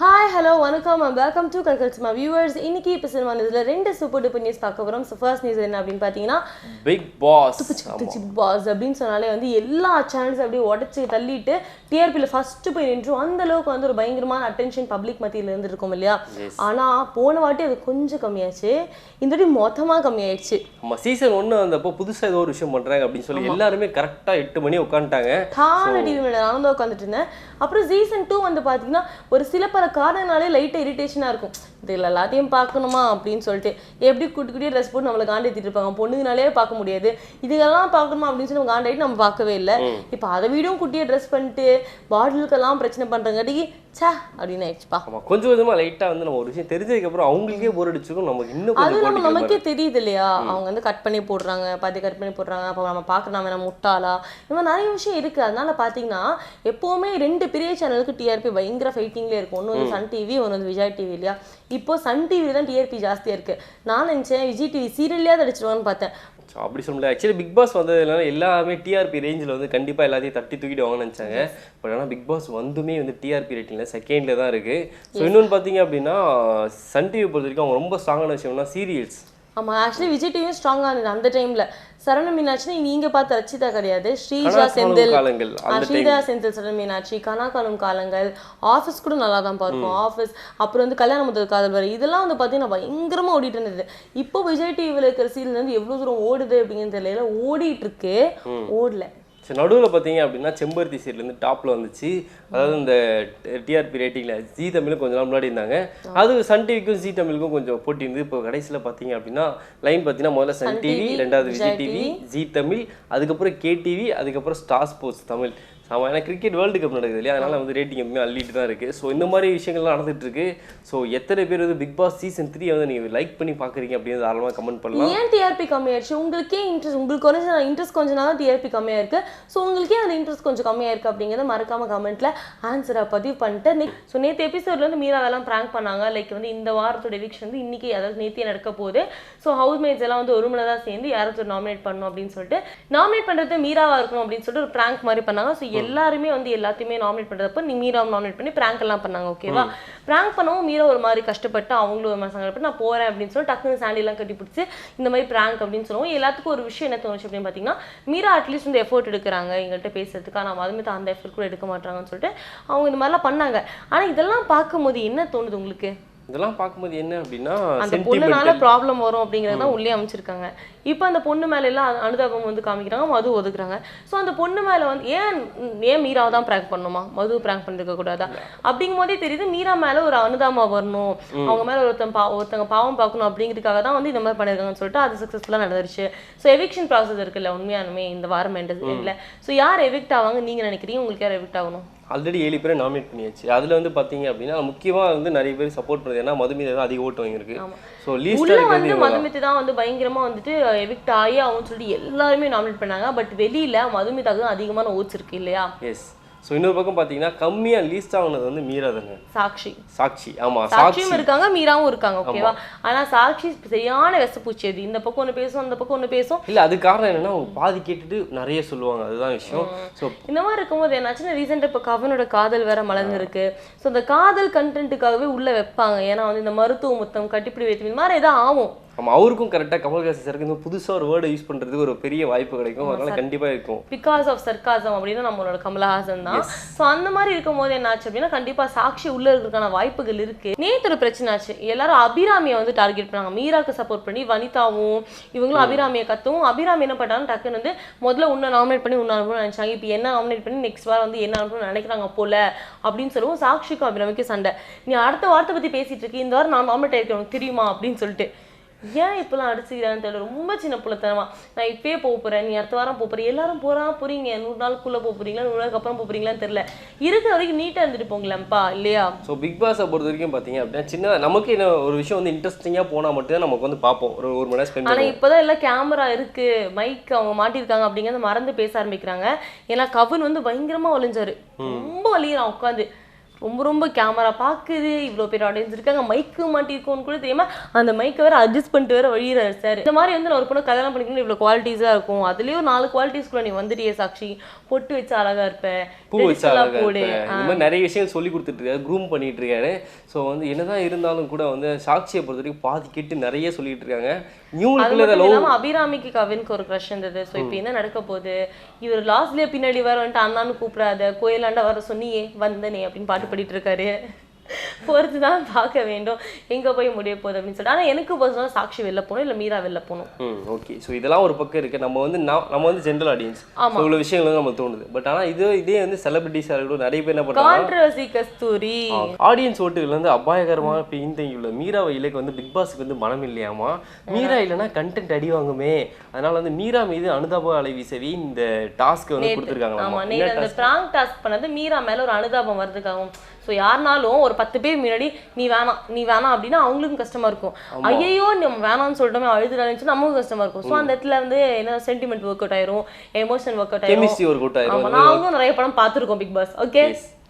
hi hello வணக்கம். Welcome to Kalkal cinema viewers இன்னைக்கு இப்போ சினிமா நியூஸ்ல ரெண்டு சூப்பர் டூப்பர் நியூஸ் பார்க்க போகிறோம் ஸோ ஃபர்ஸ்ட் நியூஸ் என்ன அப்படின்னு பார்த்தீங்கன்னா பிக் பாஸ் சிக் பாஸ் அப்படின்னு சொன்னாலே வந்து எல்லா சேனல்ஸ் அப்படியே உடச்சி தள்ளிட்டு டிஆர்பியில் ஃபர்ஸ்ட் போய் நின்றும் அந்த அளவுக்கு வந்து ஒரு பயங்கரமான அட்டென்ஷன் பப்ளிக் மத்தியில் இருந்து இருக்கும் இல்லையா ஆனால் போன வாட்டி அது கொஞ்சம் கம்மியாச்சு. இந்த வாட்டி மொத்தமாக கம்மியாயிடுச்சு. நம்ம சீசன் ஒன்று வந்தப்போ புதுசாக ஏதோ ஒரு விஷயம் பண்ணுறாங்க அப்படின்னு சொல்லி எல்லாருமே கரெக்டாக எட்டு மணி உட்காந்துட்டாங்க. கால டிவி மேலே நான் வந்து உட்காந்துட்டு இருந்தேன். அப்புறம் சீசன் டூ வந்து பார்த்தீங்கன்னா ஒரு சில பல காரணனாலே லைட்டாக இரிட்டேஷனாக இருக்கும். இதில் எல்லாத்தையும் பார்க்கணுமா அப்படின்னு சொல்லிட்டு எப்படி குட்டி குட்டியே ட்ரெஸ் போட்டு நம்மளை காண்டேத்திட்டு இருப்பாங்க? பொண்ணுங்கனாலே பார்க்க முடியாது. இதுக்கெல்லாம் பார்க்கணுமா அப்படின்னு சொல்லி நம்ம காண்டாயிட்டு நம்ம பார்க்கவே இல்லை. இப்போ அதை வீடும் குட்டியை ட்ரெஸ் பண்ணிட்டு பாட்டிலுக்கெல்லாம் பிரச்சனை பண்ணுறங்காட்டிக்கு சே அப்படின்னு ஆயிடுச்சுப்பா. ஆமாம் கொஞ்சம் கொஞ்சமாக லைட்டாக வந்து நம்ம ஒரு விஷயம் தெரிஞ்சதுக்கப்புறம் அவங்களுக்கே போர் அடிச்சிருக்கும். நமக்கு இன்னும் கொஞ்சம் நம்ம நமக்கே தெரியுது இல்லையா? அவங்க வந்து கட் பண்ணி போடுறாங்க பாதி கட் பண்ணி போடுறாங்க அப்போ நம்ம பார்க்க நம்ம முட்டாளா? இந்த மாதிரி நிறைய விஷயம் இருக்கு. அதனால பார்த்தீங்கன்னா எப்போவுமே ரெண்டு பெரிய சேனலுக்கு டிஆர்பி பயங்கர ஃபைட்டிங்லேயே இருக்கும். ஒன்று வந்து சன் டிவி ஒன்று வந்து விஜய் டிவி இல்லையா? இப்போ சன் டிவி தான் டிஆர்பி ஜாஸ்தியாக இருக்கு. நான் நினச்சேன் விஜய் டிவி சீரியல்லையாவது அடிச்சிருவான்னு பார்த்தேன். அப்படி சொல்ல முடியாது. ஆக்சுவலி பிக் பாஸ் வந்ததுனால எல்லாமே டிஆர்பி ரேஞ்சில் வந்து கண்டிப்பாக எல்லாத்தையும் தட்டி தூக்கிடுவாங்கன்னு நினச்சாங்க. பட் ஆனால் பிக் பாஸ் வந்துமே வந்து டிஆர்பி ரேட்டிங்கில் செகண்டில் தான் இருக்குது ஸோ இன்னொன்று பார்த்தீங்க அப்படின்னா சன் டிவி பொறுத்த வரைக்கும் அவங்க ரொம்ப ஸ்ட்ராங்கான விஷயம்னா சீரியல்ஸ் ஆமாம் ஆக்சுவலி விஜய் டிவியும் ஸ்ட்ராங்காக இருந்தது அந்த டைமில் சரண மீனாட்சி நீங்க பார்த்த ரச்சிதா கிடையாது. ஸ்ரீஜா செந்தில் ஸ்ரீஜா செந்தில் சரண மீனாட்சி கனா காணும் காலங்கள். ஆஃபீஸ் கூட நல்லா தான் பார்க்கும். ஆஃபீஸ் அப்புறம் வந்து கல்யாண முதல் காதல் வரை இதெல்லாம் வந்து பார்த்தீங்கன்னா பயங்கரமா ஓடிட்டு இருந்தது. இப்போ விஜய் டிவியில் இருக்கிற சீரியல் வந்து எவ்வளோ தூரம் ஓடுது அப்படிங்கிறது தெரியல. ஓடிட்டு இருக்கு. ஓடல. சரி நடுவில் பார்த்தீங்க அப்படின்னா செம்பருத்தி சீரியல்லேருந்து டாப்பில் வந்துச்சு. அதாவது இந்த டிஆர்பி ரேட்டிங்கில் ஜி தமிழும் கொஞ்ச நாள் முன்னாடி இருந்தாங்க. அது சன் டிவிக்கும் ஜி தமிழுக்கும் கொஞ்சம் போட்டி இருந்து இப்போ கடைசியில் பார்த்தீங்க அப்படின்னா லைன் பார்த்தீங்கன்னா முதல்ல சன் டிவி ரெண்டாவது விஜய் டிவி ஜி தமிழ் அதுக்கப்புறம் கே டிவி அதுக்கப்புறம் ஸ்டார் ஸ்போர்ட்ஸ் தமிழ். ஆமாம் ஏன்னா கிரிக்கெட் வேர்ல்டு கப் நடக்குது இல்லையா? அதனால் வந்து ரேட்டிங் எப்பவுமே அள்ளிட்டு தான் இருக்குது ஸோ இந்த மாதிரி விஷயங்கள்லாம் நடந்துட்டு இருக்கு ஸோ எத்தனை பேர் வந்து பிக் பாஸ் சீசன் த்ரீ வந்து நீங்கள் லைக் பண்ணி பார்க்குறீங்க அப்படின்னு தாராளமாக கமெண்ட் பண்ணலாம். ஏன் டிஆர்பி கம்மியாயிருச்சு? உங்களுக்கே இன்ட்ரெஸ்ட் உங்களுக்கு கொஞ்சம் இன்ட்ரெஸ்ட் கொஞ்ச நாள் டிஆர்பி கம்மியாக இருக்கு ஸோ உங்களுக்கே அந்த இன்ட்ரெஸ்ட் கொஞ்சம் கம்மியாக இருக்கு அப்படிங்கிறத மறக்காம கமெண்ட்ல ஆன்சரை பதிவு பண்ணிட்டு ஸோ நேற்று எபிசோடில் வந்து மீராவெல்லாம் ப்ராங்க் பண்ணாங்க. லைக் வந்து இந்த வாரத்தோட எவிக்ஷன் வந்து இன்னைக்கு அதாவது நேற்றே நடக்க போகுது. ஸோ ஹவுஸ் மேட்ஸ் எல்லாம் வந்து ஒரு மணி தான் சேர்ந்து யாராச்சும் நாமினேட் பண்ணணும் அப்படின்னு சொல்லிட்டு நாமினேட் பண்ணுறது மீராவாக இருக்கணும் அப்படின்னு சொல்லிட்டு ஒரு ப்ராங்க் மாதிரி பண்ணாங்க. ஸோ எல்லாருமே வந்து எல்லாத்தையுமே நாமினேட் பண்றப்ப நீ மீராவை நாமினேட் பண்ணி ப்ராங்க் எல்லாம் பண்ணாங்க ஓகேவா ப்ராங்க் பண்ணவும் மீரா ஒரு மாதிரி கஷ்டப்பட்டு அவங்களும் ஒரு மாதிரி சங்கடப்பட்டு நான் போறேன் அப்படின்னு சொல்லி டக்குனு சாண்டி எல்லாம் கட்டி பிடிச்சி இந்த மாதிரி ப்ராங்க் அப்படின்னு சொல்லுவோம் எல்லாத்துக்கும் ஒரு விஷயம் என்ன தோணுச்சு அப்படின்னு பார்த்தீங்கன்னா மீரா அட்லீஸ்ட் வந்து எஃபோர்ட் எடுக்கிறாங்க எங்கள்கிட்ட பேசுறதுக்கு. ஆனால் அதுமே அந்த எஃபோர்ட் கூட எடுக்க மாட்டாங்கன்னு சொல்லிட்டு அவங்க இந்த மாதிரிலாம் பண்ணாங்க. ஆனா இதெல்லாம் பார்க்கும்போது என்ன தோணுது உங்களுக்கு? இதெல்லாம் பார்க்கும்போது என்ன அப்படின்னா அந்த பொண்ணுனால. ப்ராப்ளம் வரும் அப்படிங்கறத தான் உள்ளே அமைச்சிருக்காங்க. இப்போ அந்த பொண்ணு மேல எல்லாம் அனு- அனுதாபம் வந்து காமிக்கிறாங்க மது ஒதுக்குறாங்க. ஸோ அந்த பொண்ணு மேல வந்து ஏன் ஏன் மீராவை தான் ப்ராங்க் பண்ணணுமா? மது ப்ராங்க் பண்ணிருக்க கூடாதா? அப்படிங்கும் போதே தெரியுது மீரா மேல ஒரு அனுதாபம் வரணும். அவங்க மேல ஒருத்தன் பா ஒருத்தங்க பாவம் பார்க்கணும் அப்படிங்கிறதுக்காக தான் வந்து இந்த மாதிரி பண்ணிருக்காங்கன்னு சொல்லிட்டு அது சக்ஸஸ்ஃபுல்லாக நடந்துருச்சு. ஸோ எவிக்ஷன் ப்ராசஸ் இருக்குல்ல உண்மையானுமே இந்த வாரம் இல்லை ஸோ யார் எவிக்ட் ஆவாங்க நீங்க நினைக்கிறீங்க? உங்களுக்கு யார் எவிக்ட் ஆகணும்? ஆல்ரெடி ஏழு பேரை நாமினேட் பண்ணியாச்சு. அதுல வந்து பாத்தீங்க அப்படின்னா முக்கியமா வந்து நிறைய பேர் சப்போர்ட் பண்ணுது ஏன்னா மதுமீது தான் அதிக ஓட்டு வாங்கியிருக்கு. ஸோ லீஸ்டா வந்து மதுமித்து தான். வந்து பயங்கரமா வந்துட்டு எவிக்ட் ஆகி அவங்க சொல்லிட்டு எல்லாருமே நாமினேட் பண்ணாங்க. பட் வெளியில மதுமிதாக்கு தான் அதிகமான ஓட்ஸ் இருக்கு இல்லையா? எஸ் ஸோ இன்னொரு பக்கம் பாத்தீங்கன்னா கம்மியா லீஸ்ட் ஆகுனது வந்து மீரா தாங்க சாக்ஷி. சாட்சி ஆமா சாட்சி சாட்சியும் இருக்காங்க மீராவும் இருக்காங்க ஓகேவா ஆனா சாக்ஷி சரியான விஷப்பூச்சி அது. இந்த பக்கம் ஒண்ணு பேசும் அந்த பக்கம் ஒண்ணு பேசும். இல்ல அது காரணம் என்னன்னா அவங்க பாதி கேட்டுட்டு நிறைய சொல்லுவாங்க. அதுதான் விஷயம். ஸோ இந்த மாதிரி இருக்கும்போது என்னாச்சுன்னா ரீசெண்டாக இப்போ கவனோட காதல் வேற மலர்ந்துருக்கு. ஸோ அந்த காதல் கண்டென்ட்டுக்காகவே உள்ள வைப்பாங்க. ஏன்னா வந்து இந்த மருத்துவ முத்தம் கட்டிப்பிடி வைத்து இந்த மாதிரி ஏதாவது ஆகும். ஆமா அவருக்கும் கரெக்டாக கமல்ஹாசன் சாருக்கு வந்து புதுசா ஒரு வேர்டை யூஸ் பண்றதுக்கு ஒரு பெரிய வாய்ப்பு கிடைக்கும். அதனால கண்டிப்பா இருக்கும். பிகாஸ் ஆஃப் சர்க்காசம் அப்படின்னு நம்மளோட கமலஹாசன் தான். ஸோ அந்த மாதிரி இருக்கும்போது என்ன ஆச்சு அப்படின்னா கண்டிப்பா சாட்சி உள்ள இருக்கிறதுக்கான வாய்ப்புகள் இருக்கு. நேத்து ஒரு பிரச்சனை ஆச்சு. எல்லாரும் அபிராமியை வந்து டார்கெட் பண்ணாங்க. மீராக்கு சப்போர்ட் பண்ணி வனிதாவும் இவங்களும் அபிராமியை கத்தவும் அபிராமி என்ன பண்ணாங்க டக்குன்னு வந்து முதல்ல உன்னை நாமினேட் பண்ணி உன்னை அனுப்பணும்னு நினைச்சாங்க. இப்போ என்ன நாமினேட் பண்ணி நெக்ஸ்ட் வாரம் வந்து என்ன அனுப்பணும்னு நினைக்கிறாங்க போல அப்படின்னு சொல்லவும் சாக்ஷிக்கும் அபிராமிக்கும் சண்டை. நீ அடுத்த வார்த்தை பத்தி பேசிட்டு இருக்கு. இந்த வாரம் நான் நாமினேட் ஆயிருக்கேன். உனக்கு தெரியுமா அப்படின்னு சொல்லிட்டு. ஏன் இப்பெல்லாம் அடிச்சுக்கிறான்னு தெரியல. ரொம்ப சின்ன புள்ளத்தனமா. நான் இப்பயே போக போறேன். நீ அடுத்த வாரம் போக போறேன். எல்லாரும் போறா போறீங்க. நூறு நாளுக்குள்ள போக போறீங்களா? நூறு நாளுக்கு அப்புறம் போக போறீங்களான்னு தெரியல. இருக்கிற வரைக்கும் நீட்டா இருந்துட்டு போங்களேன்ப்பா இல்லையா? ஸோ பிக் பாஸை பொறுத்த வரைக்கும் பார்த்தீங்க அப்படின்னா சின்ன நமக்கு என்ன ஒரு விஷயம் வந்து இன்ட்ரெஸ்டிங்காக போனால் மட்டும் தான் நமக்கு வந்து பார்ப்போம் ஒரு ஒரு மணி நேரம் ஸ்பெண்ட் ஆனா பண்ணுவோம். இப்பதான் எல்லாம் கேமரா இருக்கு. மைக் அவங்க மாட்டிருக்காங்க அப்படிங்கறத மறந்து பேச ஆரம்பிக்கிறாங்க. ஏன்னா கவின் வந்து பயங்கரமா ஒளிஞ்சாரு ரொம்ப வலிக்கிறான் உட்காந்து. ரொம்ப ரொம்ப கேமரா பார்க்குது இவ்வளோ பேர் ஆடியன்ஸ் இருக்காங்க. மைக்கு மாட்டிருக்கோன்னு கூட தெரியாம அந்த மைக்கை வேற அட்ஜஸ்ட் பண்ணிட்டு வேற வழியிறாரு சார் இந்த மாதிரி வந்து நான் ஒரு பொண்ணு கல்யாணம் பண்ணிக்கணும் இவ்வளோ குவாலிட்டிஸாக இருக்கும். அதுலேயும் ஒரு நாலு குவாலிட்டிஸ்குள்ள நீ வந்துட்டியே சாட்சி பொட்டு வச்சு அழகா இருப்ப. பூ வச்சு traditional ஆ அழகா போடு. இருப்பேன். இந்த மாதிரி நிறைய விஷயம் சொல்லி கொடுத்துட்டு இருக்காரு. க்ரூம் பண்ணிட்டு இருக்காரு. ஸோ வந்து என்னதான் இருந்தாலும் கூட வந்து சாட்சியை பொறுத்த வரைக்கும் பாதி கேட்டு நிறைய சொல்லிட்டு இருக்காங்க. அபிராமிக்கு கவினுக்கு ஒரு க்ரஷ் இருந்தது. ஸோ இப்போ என்ன நடக்க போகுது? இவர் லாஸ்ட்லயே பின்னாடி வர வந்துட்டு அண்ணான்னு கூப்பிடாத கோயிலாண்டா வர சொன்னியே வந்தனே அப்படின்னு பாட்டு பாடிட்டு இருக்காரு. பொறுத்து தான் பார்க்க வேண்டும். எங்க போய் முடிய போகுது அப்படின்னு சொல்லிட்டு. ஆனா எனக்கு பர்சனலாக சாட்சி வெளில போகணும் இல்ல மீரா வெளில போகணும். ம் ஓகே ஸோ இதெல்லாம் ஒரு பக்கம் இருக்கு. நம்ம வந்து நம்ம வந்து ஜென்ரல் ஆடியன்ஸ் ஆமா. இவ்வளோ விஷயங்கள் வந்து நமக்கு தோணுது. பட் ஆனால் இது இதே வந்து செலிபிரிட்டிஸாக இருக்கட்டும் நிறைய பேர் என்ன பண்ணுறாங்க கான்ட்ரவர்சி கஸ்தூரி. ஆடியன்ஸ் ஓட்டுகள் வந்து அபாயகரமாக பின்தங்கியுள்ள மீராவை இலைக்கு வந்து பிக் பாஸ்க்கு வந்து மனம் இல்லையாமா? மீரா இல்லைன்னா கண்டென்ட் அடி வாங்குமே. அதனால வந்து மீரா மீது அனுதாப அலை வீசவி இந்த டாஸ்க் வந்து கொடுத்துருக்காங்க நேற்று அந்த பிராங்க் டாஸ்க் பண்ணது மீரா மேல ஒரு அனுதாபம் வர்றதுக்காகும் ஸோ யாருனாலும் ஒரு பத்து பேர் முன்னாடி நீ வேணாம் நீ வேணாம் அப்படின்னா அவங்களுக்கும் கஷ்டமா இருக்கும். ஐயோ நம்ம வேணாம்னு சொல்லிட்டோமே அழுதுறான்னு நமக்கும் கஷ்டமா இருக்கும். ஸோ அந்த இடத்துல வந்து என்ன சென்டிமெண்ட் ஒர்க் அவுட் ஆயிரும். எமோஷன் ஒர்க் அவுட் ஆயிரும் நாங்களும் நிறைய படம் பார்த்துருக்கோம் Bigg Boss okay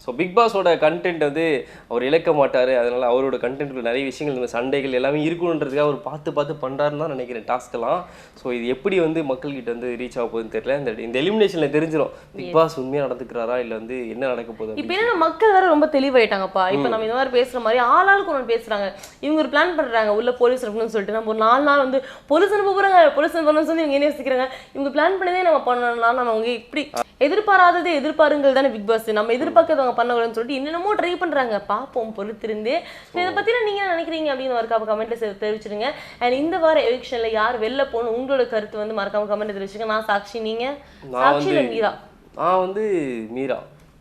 so Bigg பாஸோட content வந்து அவர் இழக்க மாட்டார். அதனால அவரோட கண்டென்ட்ல நிறைய விஷயங்கள் இந்த சண்டைகள் எல்லாமே இருக்கணுன்றதுக்காக அவர் பார்த்து பார்த்து பண்ணுறாருன்னு தான் நினைக்கிறேன் டாஸ்க்கெல்லாம் ஸோ இது எப்படி வந்து மக்கள்கிட்ட வந்து ரீச் ஆக போகுதுன்னு தெரியல. இந்த இந்த எலிமினேஷனில் தெரிஞ்சிடும் பிக் பாஸ் உண்மையாக நடந்துக்கிறாரா? இல்லை வந்து என்ன நடக்க போகுது இப்போ என்ன மக்கள் வேற ரொம்ப தெளிவாயிட்டாங்கப்பா. இப்போ நம்ம இந்த மாதிரி பேசுற மாதிரி ஆளாளுக்கு ஒன்று பேசுறாங்க. இவங்க ஒரு பிளான் பண்றாங்க. உள்ள போலீஸ் இருக்கணும்னு சொல்லிட்டு நம்ம ஒரு நாலு நாள் வந்து போலீஸ் அனுப்ப போறாங்க. போலீஸ் அனுப்பணும்னு சொல்லி இவங்க என்ன யோசிக்கிறாங்க? இவங்க பிளான் பண்ணதே நம்ம பண்ணலாம் நம்ம அவங்க இப்படி எதிர்பாராததே எதிர்பாருங்கள் தானே பிக் பாஸ் நம்ம எதிர்பார்க்கறது அவங்க பண்ணக்கூடாதுன்னு சொல்லிட்டு என்னென்னமோ ட்ரை பண்றாங்க. பார்ப்போம் பொறுத்திருந்து. இதை பத்தின நீங்க என்ன நினைக்கிறீங்க அப்படின்னு ஒரு கமெண்ட்ல தெரிவிச்சிருங்க. அண்ட் இந்த வார எவிக்ஷன்ல யார் வெளில போகணும்? உங்களோட கருத்து வந்து மறக்காம கமெண்ட் தெரிவிச்சுங்க நான் சாட்சி நீங்க? நான் சாட்சி இல்ல வந்து மீரா. நான் வந்து மீரா.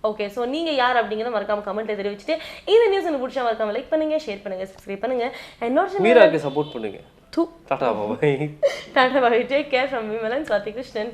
ஓகே ஸோ நீங்க யார் அப்படிங்கிறத மறக்காம கமெண்ட்ல தெரிவிச்சுட்டு இந்த நியூஸ் எனக்கு பிடிச்சா மறக்காம லைக் பண்ணுங்க ஷேர் பண்ணுங்க சப்ஸ்கிரைப் பண்ணுங்க. என்னோட மீராக்கு சப்போர்ட் பண்ணுங்க. Tata bye bye. Tata bye take care from Vimalan Swathi Krishnan